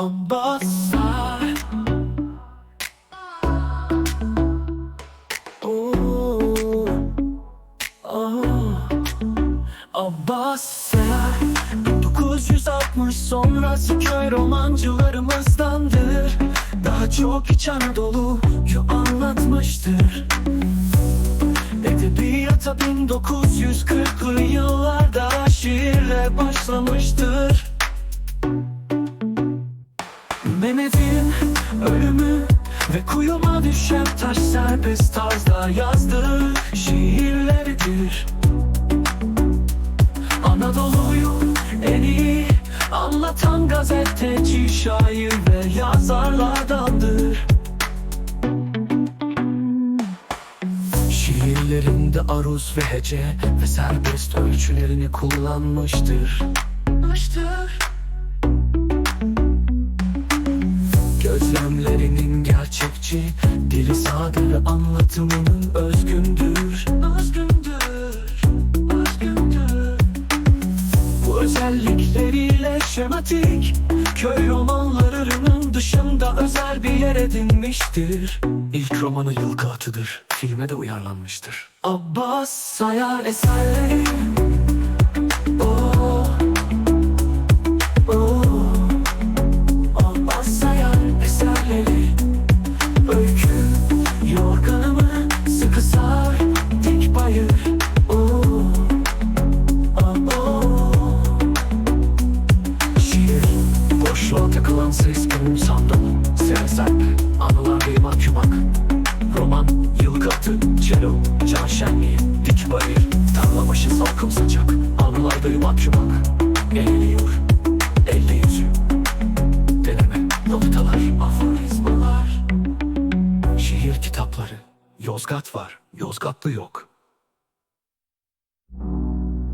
Ambassa Oo, oo. Abbasya 1960 sonrası köy romancılarımızdandır. Daha çok İç Anadolu'yu anlatmıştır ölümü ve kuyuma düşen taş serbest tarzda yazdığı şiirleridir Anadolu'yu en iyi anlatan gazeteci, şair ve yazarlardandır Şiirlerinde aruz ve hece ve serbest ölçülerini kullanmıştır. Gerçekçi, dili sade ve anlatımının özgündür. Özgündür, özgündür. Bu özellikleriyle şematik Köy romanlarının dışında özel bir yer edinmiştir İlk romanı Yılgı Atı'dır Filme de uyarlanmıştır Abbas Sayar eserleri gönül sandal Sersem Anılar bir mahkumak Roman Yılgı atı Cello Can şenliği Dik bayır. Tarla başı salkım saçak Anılar bir mahkumak Eğiliyor. Elde yüzü. Deneme Noktalar Aforizmalar. Şiir kitapları. Yozgat var. Yozgatlı yok